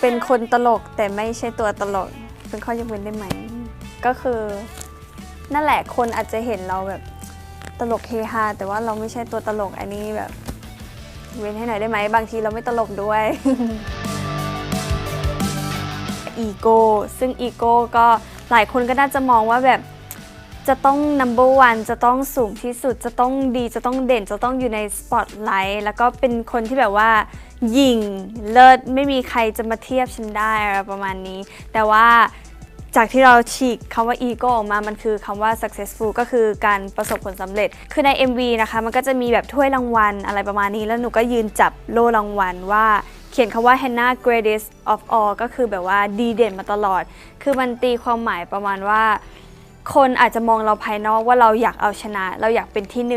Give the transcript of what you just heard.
เป็นคนตลกแต่ไม่ใช่ตัวตลก เป็นข้อยกเว้นได้ไหม ก็คือนั่นแหละคนอาจจะเห็นเราแบบตลกเฮฮาแต่ว่าเราไม่ใช่ตัวตลกอันนี้แบบ เว้นให้หน่อยได้ไหมบางทีเราไม่ตลกด้วยอีโก้ซึ่งอีโก้ก็หลายคนก็น่าจะมองว่าแบบ จะต้อง number one จะต้องสูงที่สุด จะต้องดีจะต้องเด่น จะต้องอยู่ในสปอตไลท์แล้วก็เป็นคนที่แบบว่าหยิ่งเลิศไม่มีใครจะมาเทียบฉันได้อะไรประมาณนี้ แต่ว่าจากที่เราฉีกคำว่าอีโกออกมา มันคือคำว่า successful ก็คือการประสบผลสำเร็จ คือใน MV นะคะ มันก็จะมีแบบถ้วยรางวัลอะไรประมาณนี้ แล้วหนูก็ยืนจับโล่รางวัลว่าเขียนคำว่า Hannah Greatest of All ก็คือแบบว่าดีเด่นมาตลอด คือมันตีความหมายประมาณว่า คนอาจจะมองเราภายนอกว่าเราอยากเอาชนะเราอยากเป็นที่หนึ่ง